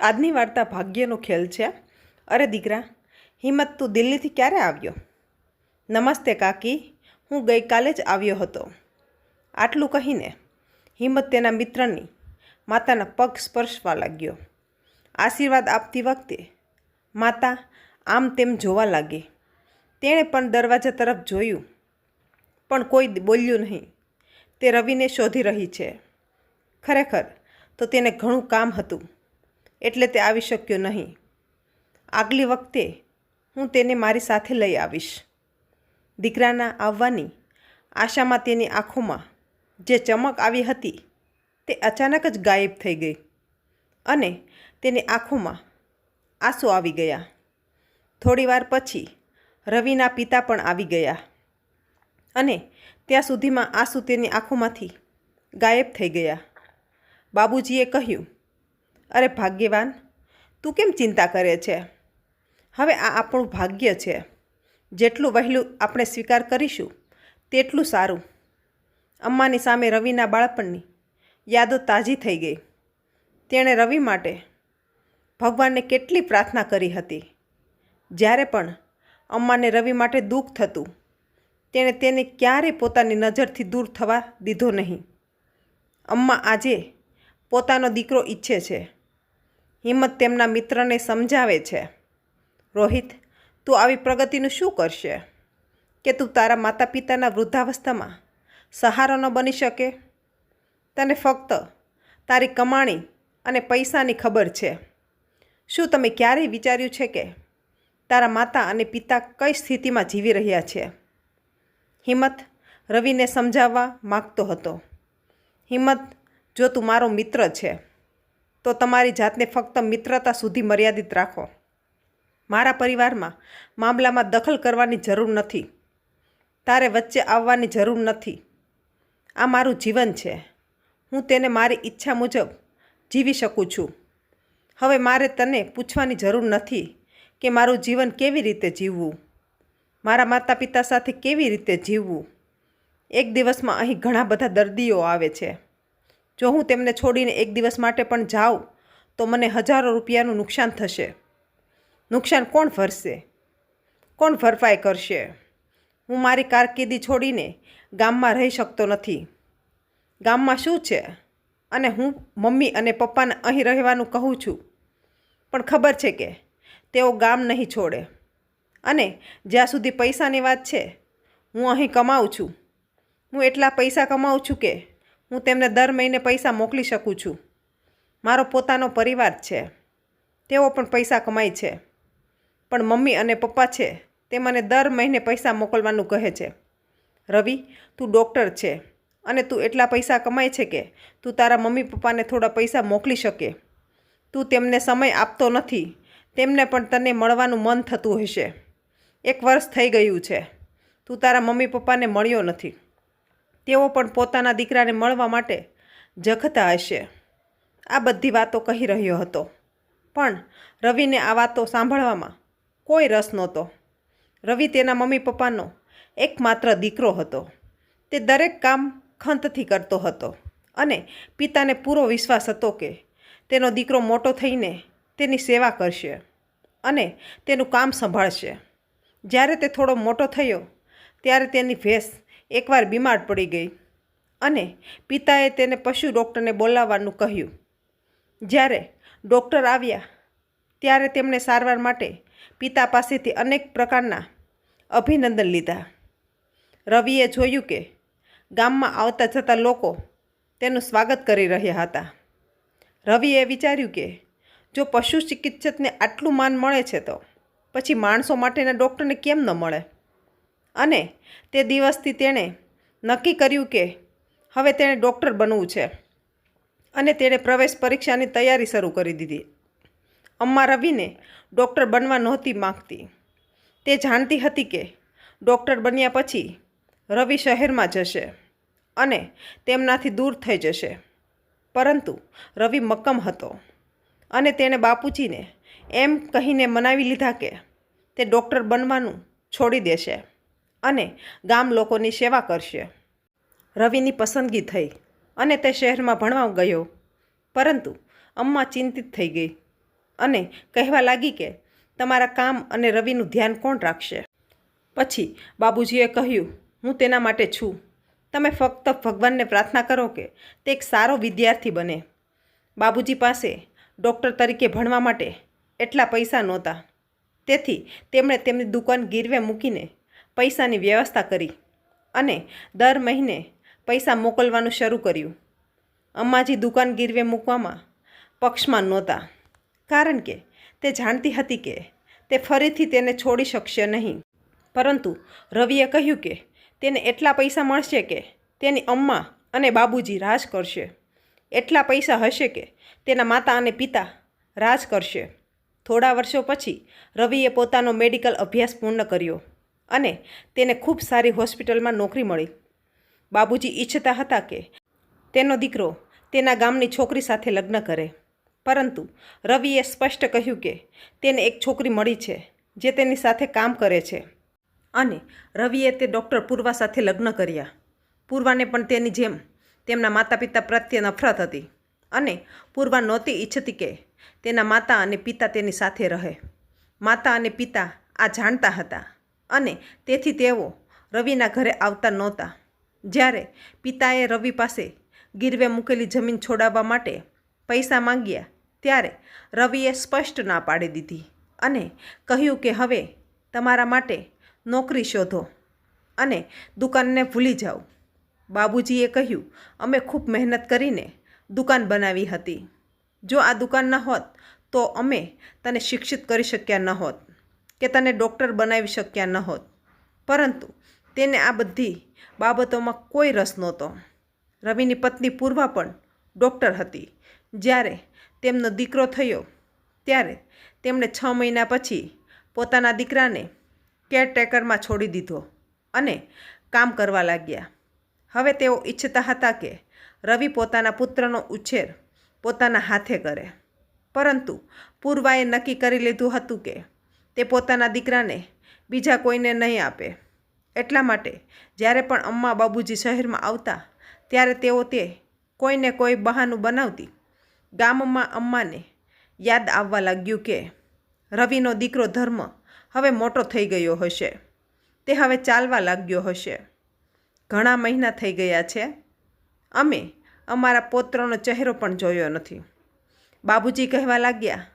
આજની વાર્તા ભાગ્યનો ખેલ છે. અરે દીકરા, હિંમત તું દિલ્હીથી ક્યારે આવ્યો? નમસ્તે કાકી, હું ગઈકાલે જ આવ્યો હતો. આટલું કહીને હિંમત તેના મિત્રની માતાના પગ સ્પર્શવા લાગ્યો. આશીર્વાદ આપતી વખતે માતા આમ તેમ જોવા લાગી. તેણે પણ દરવાજા તરફ જોયું, પણ કોઈ બોલ્યું નહીં. તે રવિને શોધી રહી છે. ખરેખર તો તેને ઘણું કામ હતું. એટલે તે આવી શક્યો નહીં. આગલી વખતે હું તેને મારી સાથે લઈ આવીશ. દીકરાના આવવાની આશામાં તેની આંખોમાં જે ચમક આવી હતી તે અચાનક જ ગાયબ થઈ ગઈ અને તેની આંખોમાં આંસુ આવી ગયા. થોડીવાર પછી રવિના પિતા પણ આવી ગયા અને ત્યાં સુધીમાં આંસુ તેની આંખોમાંથી ગાયબ થઈ ગયા. બાબુજીએ કહ્યું અરે ભાગ્યવાન, તું કેમ ચિંતા કરે છે? હવે આ આપણું ભાગ્ય છે. જેટલું વહેલું આપણે સ્વીકાર કરીશું, તેટલું સારું. અમ્માની સામે રવિના બાળપણની યાદો તાજી થઈ ગઈ. તેણે રવિ માટે ભગવાનને કેટલી પ્રાર્થના કરી હતી? જ્યારે પણ અમ્માને રવિ માટે દુઃખ થતું, તેણે તેને ક્યારેય પોતાની નજરથી દૂર થવા દીધો નહીં? અમ્મા આજે પોતાનો દીકરો ઈચ્છે છે. હિંમત તેમના મિત્રને સમજાવે છે. રોહિત, તું આવી પ્રગતિનું શું કરશે? કે તું તારા માતા પિતાના વૃદ્ધાવસ્થામાં સહારો ન બની શકે? તને ફક્ત તારી કમાણી અને પૈસાની ખબર છે. શું તમે ક્યારેય વિચાર્યું છે કે તારા માતા અને પિતા કઈ સ્થિતિમાં જીવી રહ્યા છે? હિંમત રવિને સમજાવવા માગતો હતો. હિંમત, જો તું મારો મિત્ર છે તો તમારી જાતને ફક્ત મિત્રતા સુધી મર્યાદિત રાખો. મારા પરિવારમાં મામલામાં દખલ કરવાની જરૂર નથી. તારે વચ્ચે આવવાની જરૂર નથી. આ મારું જીવન છે. હું તેને મારી ઈચ્છા મુજબ જીવી શકું છું. હવે મારે તને પૂછવાની જરૂર નથી કે મારું જીવન કેવી રીતે જીવવું? મારા માતા પિતા સાથે કેવી રીતે જીવવું? એક દિવસમાં અહીં ઘણા બધા દર્દીઓ આવે છે. જો હું તેમને છોડીને એક દિવસ માટે પણ જાઉં, તો મને હજારો રૂપિયાનું નુકસાન થશે. નુકસાન કોણ ભરશે? કોણ ભરપાઈ કરશે? હું મારી કારકિર્દી છોડીને ગામમાં રહી શકતો નથી. ગામમાં શું છે? અને હું મમ્મી અને પપ્પાને અહીં રહેવાનું કહું છું. પણ ખબર છે કે તેઓ ગામ નહીં છોડે. અને જ્યાં સુધી પૈસાની વાત છે, હું અહીં કમાઉં છું. હું એટલા પૈસા કમાઉં છું કે હું તેમને દર મહિને પૈસા મોકલી શકું છું. મારો પોતાનો પરિવાર છે. તેઓ પણ પૈસા કમાય છે. પણ મમ્મી અને પપ્પા છે તે મને દર મહિને પૈસા મોકલવાનું કહે છે. રવિ, તું ડૉક્ટર છે અને તું એટલા પૈસા કમાય છે કે તું તારા મમ્મી પપ્પાને થોડા પૈસા મોકલી શકે. તું તેમને સમય આપતો નથી. તેમને પણ તને મળવાનું મન થતું હશે. એક વર્ષ થઈ ગયું છે. તું તારા મમ્મી પપ્પાને મળ્યો નથી. તેઓ પણ પોતાના દીકરાને મળવા માટે જખતા હશે. આ બધી વાતો કહી રહ્યો હતો. પણ રવિને આ વાતો સાંભળવામાં કોઈ રસ નહોતો. રવિ તેના મમ્મી પપ્પાનો એકમાત્ર દીકરો હતો. તે દરેક કામ ખંતથી કરતો હતો અને પિતાને પૂરો વિશ્વાસ હતો કે તેનો દીકરો મોટો થઈને તેની સેવા કરશે અને તેનું કામ સંભાળશે. જ્યારે તે થોડો મોટો થયો, ત્યારે તેની ભેંસ એકવાર બીમાર પડી ગઈ અને પિતાએ તેને પશુ ડૉક્ટરને બોલાવવાનું કહ્યું. જ્યારે ડૉક્ટર આવ્યા, ત્યારે તેમણે સારવાર માટે પિતા પાસેથી અનેક પ્રકારના અભિનંદન લીધા. રવિએ જોયું કે ગામમાં આવતા જતા લોકો તેનું સ્વાગત કરી રહ્યા હતા. રવિએ વિચાર્યું કે જો પશુ ચિકિત્સકને આટલું માન મળે છે તો પછી માણસો માટેના ડૉક્ટરને કેમ ન મળે? અને તે દિવસથી તેણે નક્કી કર્યું કે હવે તેણે ડૉક્ટર બનવું છે. અને તેણે પ્રવેશ પરીક્ષાની તૈયારી શરૂ કરી દીધી. અમ્મા રવિને ડૉક્ટર બનવા નહોતી માગતી. તે જાણતી હતી કે ડૉક્ટર બન્યા પછી રવિ શહેરમાં જશે અને તેમનાથી દૂર થઈ જશે. પરંતુ રવિ મક્કમ હતો અને તેણે બાપુજીને એમ કહીને મનાવી લીધા કે તે ડૉક્ટર બનવાનું છોડી દેશે. અને ગામ લોકોની સેવા કરશે. રવિની પસંદગી થઈ અને તે શહેરમાં ભણવા ગયો. પરંતુ અમ્મા ચિંતિત થઈ ગઈ અને કહેવા લાગી કે તમારા કામ અને રવિનું ધ્યાન કોણ રાખશે? પછી બાબુજીએ કહ્યું, હું તેના માટે છું. તમે ફક્ત ભગવાનને પ્રાર્થના કરો કે તે એક સારો વિદ્યાર્થી બને. બાબુજી પાસે ડૉક્ટર તરીકે ભણવા માટે એટલા પૈસા નહોતા. તેથી તેમણે તેમની દુકાન ગીરવે મૂકીને પૈસાની વ્યવસ્થા કરી અને દર મહિને પૈસા મોકલવાનું શરૂ કર્યું. અમ્માજી દુકાન ગીરવે મૂકવામાં પક્ષમાં નહોતા, કારણ કે તે જાણતી હતી કે તે ફરીથી તેને છોડી શકશે નહીં. પરંતુ રવિએ કહ્યું કે તેને એટલા પૈસા મળશે કે તેની અમ્મા અને બાબુજી રાજ કરશે. એટલા પૈસા હશે કે તેના માતા અને પિતા રાજ કરશે. થોડા વર્ષો પછી રવિએ પોતાનો મેડિકલ અભ્યાસ પૂર્ણ કર્યો. અને તેને ખૂબ સારી હોસ્પિટલમાં નોકરી મળી. બાબુજી ઈચ્છતા હતા કે તેનો દીકરો તેના ગામની છોકરી સાથે લગ્ન કરે. પરંતુ રવિએ સ્પષ્ટ કહ્યું કે તેને એક છોકરી મળી છે, જે તેની સાથે કામ કરે છે. અને રવિએ તે ડૉક્ટર પૂર્વા સાથે લગ્ન કર્યા. પૂર્વાને પણ તેની જેમ તેમના માતા પિતા પ્રત્યે નફરત હતી અને પૂર્વા નહોતી ઈચ્છતી કે તેના માતા અને પિતા તેની સાથે રહે. માતા અને પિતા આ જાણતા હતા અને તેથી તેઓ રવિના ઘરે આવતા નહોતા. જ્યારે પિતાએ રવિ પાસે ગીરવે મૂકેલી જમીન છોડાવવા માટે પૈસા માંગ્યા, ત્યારે રવિએ સ્પષ્ટ ના પાડી દીધી અને કહ્યું કે, હવે તમારા માટે નોકરી શોધો અને દુકાનને ભૂલી જાઓ. બાબુજીએ કહ્યું, અમે ખૂબ મહેનત કરીને દુકાન બનાવી હતી. જો આ દુકાન ન હોત, તો અમે તને શિક્ષિત કરી શક્યા ન હોત કે તને ડૉક્ટર બનાવી શક્યા ન હોત. પરંતુ તેને આ બધી બાબતોમાં કોઈ રસ નહોતો. રવિની પત્ની પૂર્વા પણ ડૉક્ટર હતી. જ્યારે તેમનો દીકરો થયો, ત્યારે તેમણે છ મહિના પછી પોતાના દીકરાને કેરટેકરમાં છોડી દીધો અને કામ કરવા લાગ્યા. હવે તેઓ ઈચ્છતા હતા કે રવિ પોતાના પુત્રનો ઉછેર પોતાના હાથે કરે. પરંતુ પૂર્વાએ નક્કી કરી લીધું હતું કે તે પોતાના દીકરાને બીજા કોઈને નહીં આપે. એટલા માટે જ્યારે પણ અમ્મા બાબુજી શહેરમાં આવતા, ત્યારે તેઓ તે કોઈને કોઈ બહાનું બનાવતી ગામમાં અમ્માને યાદ આવવા લાગ્યું કે, રવિનો દીકરો ધર્મ હવે મોટો થઈ ગયો હશે. તે હવે ચાલવા લાગ્યો હશે. ઘણા મહિના થઈ ગયા છે. અમે અમારા પોત્રનો ચહેરો પણ જોયો નથી. બાબુજી કહેવા લાગ્યા,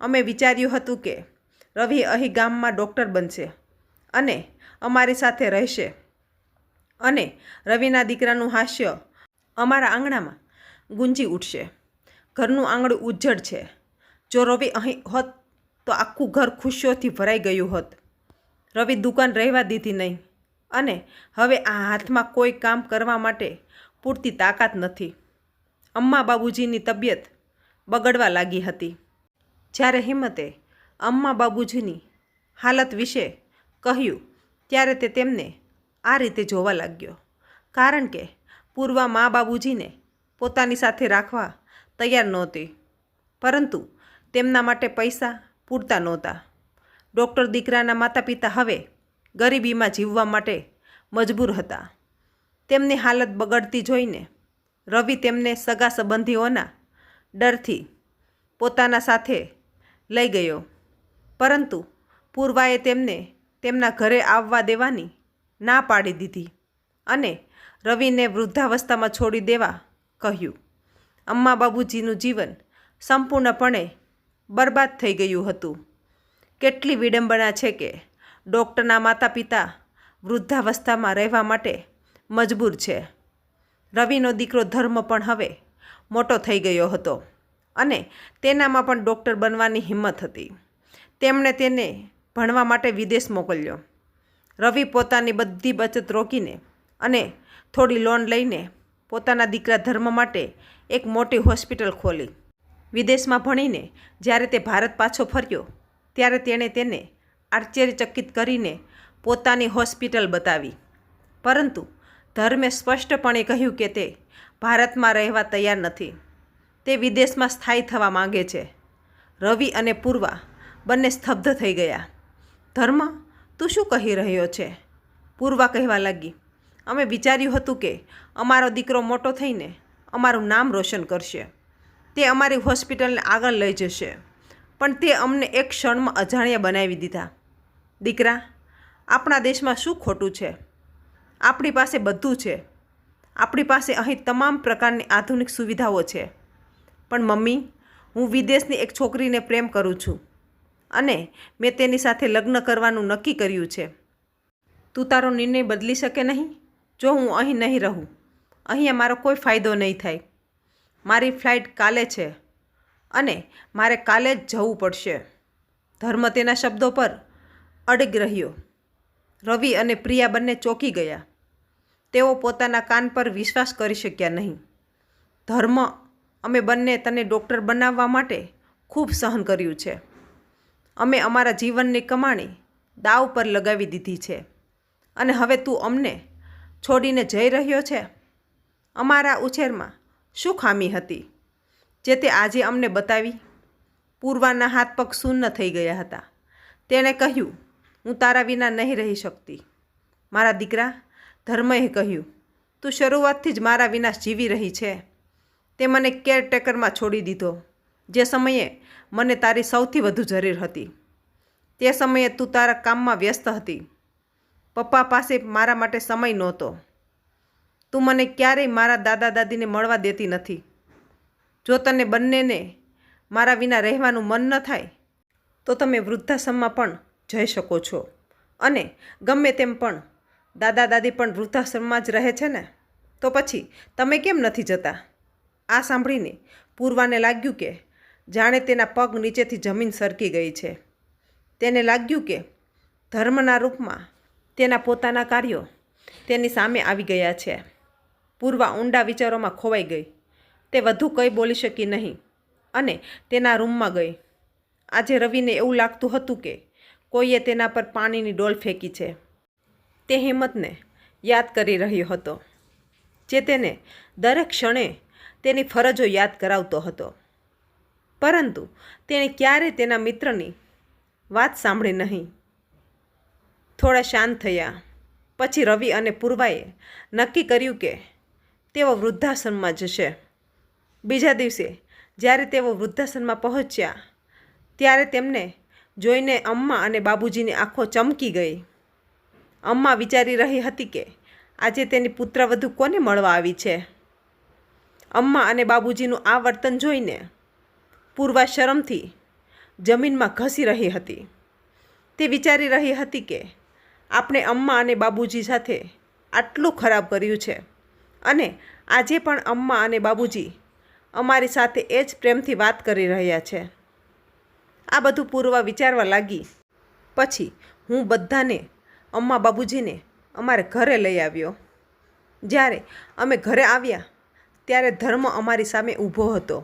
અમે વિચાર્યું હતું કે રવિ અહીં ગામમાં ડૉક્ટર બનશે અને અમારી સાથે રહેશે. અને રવિના દીકરાનું હાસ્ય અમારા આંગણામાં ગુંજી ઉઠશે. ઘરનું આંગણું ઉજ્જડ છે. જો રવિ અહીં હોત તો આખું ઘર ખુશીઓથી ભરાઈ ગયું હોત. રવિ દુકાન રહેવા દીધી નહીં અને હવે આ હાથમાં કોઈ કામ કરવા માટે પૂરતી તાકાત નથી. અમ્મા બાબુજીની તબિયત બગડવા લાગી હતી. જ્યારે હિંમતે અમ્મા બાબુજીની હાલત વિશે કહ્યું ત્યારે તે તેમને આ રીતે જોવા લાગ્યો. કારણ કે પૂર્વા મા બાબુજીને પોતાની સાથે રાખવા તૈયાર નહોતી. પરંતુ તેમના માટે પૈસા પૂરતા નહોતા. ડૉક્ટર દીકરાના માતા પિતા હવે ગરીબીમાં જીવવા માટે મજબૂર હતા. તેમની હાલત બગડતી જોઈને રવિ તેમને સગા સંબંધીઓના ડરથી પોતાના સાથે લઈ ગયો. પરંતુ પૂર્વાએ તેમને તેમના ઘરે આવવા દેવાની ના પાડી દીધી અને રવિને વૃદ્ધાવસ્થામાં છોડી દેવા કહ્યું. અમ્મા બાબુજીનું જીવન સંપૂર્ણપણે બરબાદ થઈ ગયું હતું. કેટલી વિડંબના છે કે ડૉક્ટરના માતા પિતા વૃદ્ધાવસ્થામાં રહેવા માટે મજબૂર છે. રવિનો દીકરો ધર્મ પણ હવે મોટો થઈ ગયો હતો અને તેનામાં પણ ડૉક્ટર બનવાની હિંમત હતી. તેમણે તેને ભણવા માટે વિદેશ મોકલ્યો. રવિ પોતાની બધી બચત રોકીને અને થોડી લોન લઈને પોતાના દીકરા ધર્મ માટે એક મોટી હોસ્પિટલ ખોલી. વિદેશમાં ભણીને જ્યારે તે ભારત પાછો ફર્યો, ત્યારે તેણે તેને આશ્ચર્યચકિત કરીને પોતાની હોસ્પિટલ બતાવી. પરંતુ ધર્મે સ્પષ્ટપણે કહ્યું કે તે ભારતમાં રહેવા તૈયાર નથી. તે વિદેશમાં સ્થાયી થવા માંગે છે. રવિ અને પૂર્વા બંને સ્તબ્ધ થઈ ગયા. ધર્મ, તું શું કહી રહ્યો છે? પૂર્વા કહેવા લાગી. અમે વિચાર્યું હતું કે અમારો દીકરો મોટો થઈને અમારું નામ રોશન કરશે. તે અમારી હોસ્પિટલને આગળ લઈ જશે. પણ તે અમને એક ક્ષણમાં અજાણ્યા બનાવી દીધા. દીકરા, આપણા દેશમાં શું ખોટું છે? આપણી પાસે બધું છે. આપણી પાસે અહીં તમામ પ્રકારની આધુનિક સુવિધાઓ છે. પણ મમ્મી, હું વિદેશની એક છોકરીને પ્રેમ કરું છું. અને મેં તેની સાથે લગ્ન કરવાનું નક્કી કર્યું છે. તું તારો નિર્ણય બદલી શકે નહીં? જો હું અહીં નહીં રહું, અહીંયા મારો કોઈ ફાયદો નહીં થાય. મારી ફ્લાઇટ કાલે છે અને મારે કાલે જ જવું પડશે. ધર્મ તેના શબ્દો પર અડગ રહ્યો. રવિ અને પ્રિયા બંને ચોંકી ગયા. તેઓ પોતાના કાન પર વિશ્વાસ કરી શક્યા નહીં. ધર્મ અમે બંને તને ડૉક્ટર બનાવવા માટે ખૂબ સહન કર્યું છે. અમે અમારા જીવનની કમાણી દાવ પર લગાવી દીધી છે. અને હવે તું અમને છોડીને જઈ રહ્યો છે? અમારા ઉછેરમાં શું ખામી હતી? જે તે આજે અમને બતાવી પૂર્વાના હાથ પગ શૂન્ય થઈ ગયા હતા. તેણે કહ્યું, હું તારા વિના નહીં રહી શકતી. મારા દીકરા ધર્મએ કહ્યું, તું શરૂઆતથી જ મારા વિના જીવી રહી છે. તે મને કેરટેકરમાં છોડી દીધો. જે સમયે મને તારી સૌથી વધુ જરૂર હતી. તે સમયે તું તારા કામમાં વ્યસ્ત હતી. પપ્પા પાસે મારા માટે સમય નહોતો. તું મને ક્યારેય મારા દાદા દાદીને મળવા દેતી નથી. જો તને બંનેને મારા વિના રહેવાનું મન ન થાય, તો તમે વૃદ્ધાશ્રમમાં પણ જઈ શકો છો. અને ગમે તેમ પણ દાદા દાદી પણ વૃદ્ધાશ્રમમાં જ રહે છે ને? તો પછી તમે કેમ નથી જતા? આ સાંભળીને પૂર્વાને લાગ્યું કે જાણે તેના પગ નીચેથી જમીન સરકી ગઈ છે. તેને લાગ્યું કે ધર્મના રૂપમાં તેના પોતાના કાર્યો તેની સામે આવી ગયા છે. પૂર્વા ઊંડા વિચારોમાં ખોવાઈ ગઈ. તે વધુ કંઈ બોલી શકી નહીં અને તેના રૂમમાં ગઈ. આજે રવિને એવું લાગતું હતું કે કોઈએ તેના પર પાણીની ડોલ ફેંકી છે. તે હિંમતને યાદ કરી રહ્યો હતો, જે તેને દરેક ક્ષણે તેની ફરજો યાદ કરાવતો હતો. પરંતુ તેણે ક્યારે તેના મિત્રની વાત સાંભળી નહીં. થોડા શાંત થયા. પછી રવિ અને પૂર્વાએ નક્કી કર્યું કે તેઓ વૃદ્ધાશ્રમમાં જશે. બીજા દિવસે, જ્યારે તેઓ વૃદ્ધાશ્રમમાં પહોંચ્યા, ત્યારે તેમને જોઈને અમ્મા અને બાબુજીની આંખો ચમકી ગઈ. અમ્મા વિચારી રહી હતી કે આજે તેની પુત્રવધુ કોને મળવા આવી છે? અમ્મા અને બાબુજીનું આ વર્તન જોઈને પૂર્વા શરમથી જમીનમાં ઘસી રહી હતી. તે વિચારી રહી હતી કે આપણે અમ્મા અને બાબુજી સાથે આટલું ખરાબ કર્યું છે અને આજે પણ અમ્મા અને બાબુજી અમારી સાથે એ જ પ્રેમથી વાત કરી રહ્યા છે. આ બધું પૂર્વા વિચારવા લાગી. પછી હું બધાને અમ્મા બાબુજીને અમારે ઘરે લઈ આવ્યો. જ્યારે અમે ઘરે આવ્યા ત્યારે ધર્મ અમારી સામે ઊભો હતો.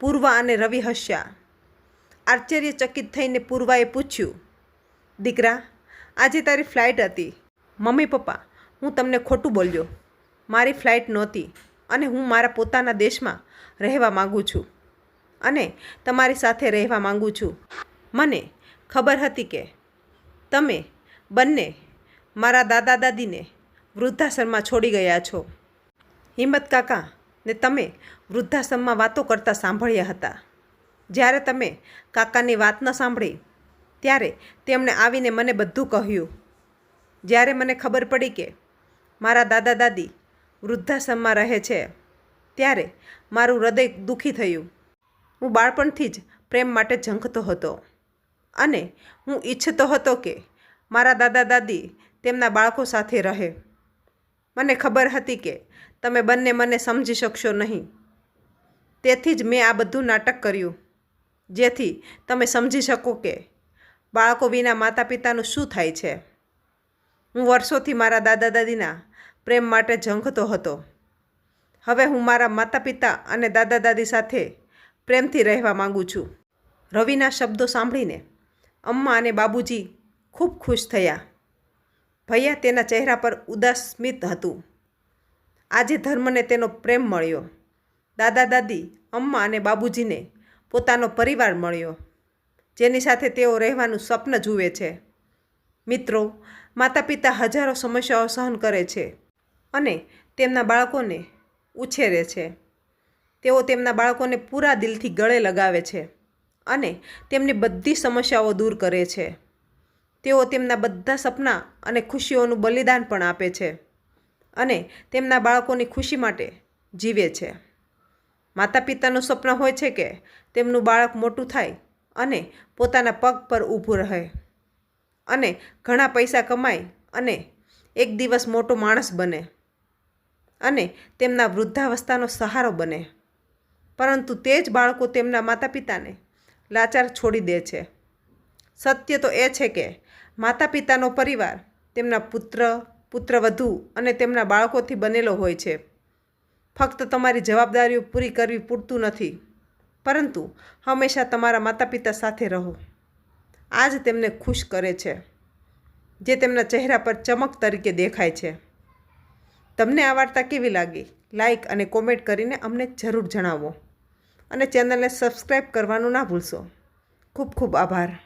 પૂર્વા અને રવિ હસ્યા. આશ્ચર્યચકિત થઈને પૂર્વાએ પૂછ્યું, દીકરા, આજે તારી ફ્લાઇટ હતી. મમ્મી પપ્પા, હું તમને ખોટું બોલ્યો. મારી ફ્લાઇટ નહોતી અને હું મારા પોતાના દેશમાં રહેવા માગું છું અને તમારી સાથે રહેવા માગું છું. મને ખબર હતી કે તમે બંને મારા દાદા દાદીને વૃદ્ધાશ્રમમાં છોડી ગયા છો. હિંમત કાકા ને તમે વૃદ્ધાશ્રમમાં વાતો કરતા સાંભળ્યા હતા. જ્યારે તમે કાકાની વાત ન સાંભળી, ત્યારે તેમણે આવીને મને બધું કહ્યું. જ્યારે મને ખબર પડી કે મારા દાદા દાદી વૃદ્ધાશ્રમમાં રહે છે, ત્યારે મારું હૃદય દુઃખી થયું. હું બાળપણથી જ પ્રેમ માટે ઝંખતો હતો અને હું ઈચ્છતો હતો કે મારા દાદા દાદી તેમના બાળકો સાથે રહે. મને ખબર હતી કે તમે બંને મને સમજી શકશો નહીં. તેથી જ મેં આ બધું નાટક કર્યું, જેથી તમે સમજી શકો કે બાળકો વિના માતા પિતાનું શું થાય છે. હું વર્ષોથી મારા દાદા દાદીના પ્રેમ માટે ઝંખતો હતો. હવે હું મારા માતા પિતા અને દાદા દાદી સાથે પ્રેમથી રહેવા માગું છું. રવિના શબ્દો સાંભળીને અમ્મા અને બાબુજી ખૂબ ખુશ થયા. ભૈયા તેના ચહેરા પર ઉદાસ સ્મિત હતું. આજે ધર્મને તેનો પ્રેમ મળ્યો. દાદા, દાદી, અમ્મા અને બાબુજીને પોતાનો પરિવાર મળ્યો, જેની સાથે તેઓ રહેવાનું સ્વપ્ન જુએ છે. મિત્રો માતા પિતા હજારો સમસ્યાઓ સહન કરે છે અને તેમના બાળકોને ઉછેરે છે. તેઓ તેમના બાળકોને પૂરા દિલથી ગળે લગાવે છે અને તેમની બધી સમસ્યાઓ દૂર કરે છે. તેઓ તેમના બધા સપના અને ખુશીઓનું બલિદાન પણ આપે છે અને તેમના બાળકોની ખુશી માટે જીવે છે. માતા પિતાનું સ્વપ્ન હોય છે કે તેમનું બાળક મોટું થાય અને પોતાના પગ પર ઊભું રહે અને ઘણા પૈસા કમાય અને એક દિવસ મોટો માણસ બને અને તેમના વૃદ્ધાવસ્થાનો સહારો બને. પરંતુ તે જ બાળકો તેમના માતા પિતાને લાચાર છોડી દે છે. સત્ય તો એ છે કે માતા પિતાનો પરિવાર તેમના પુત્ર, પુત્રવધુ અને તેમના બાળકોથી બનેલો હોય છે. ફક્ત તમારી જવાબદારીઓ પૂરી કરવી પૂરતું નથી. પરંતુ હંમેશા તમારા માતા પિતા સાથે રહો. આ જ તેમને ખુશ કરે છે, જે તેમના ચહેરા પર ચમક તરીકે દેખાય છે. તમને આ વાર્તા કેવી લાગી? લાઈક અને કોમેન્ટ કરીને અમને જરૂર જણાવો. અને ચેનલને સબસ્ક્રાઈબ કરવાનું ના ભૂલશો. ખૂબ ખૂબ આભાર.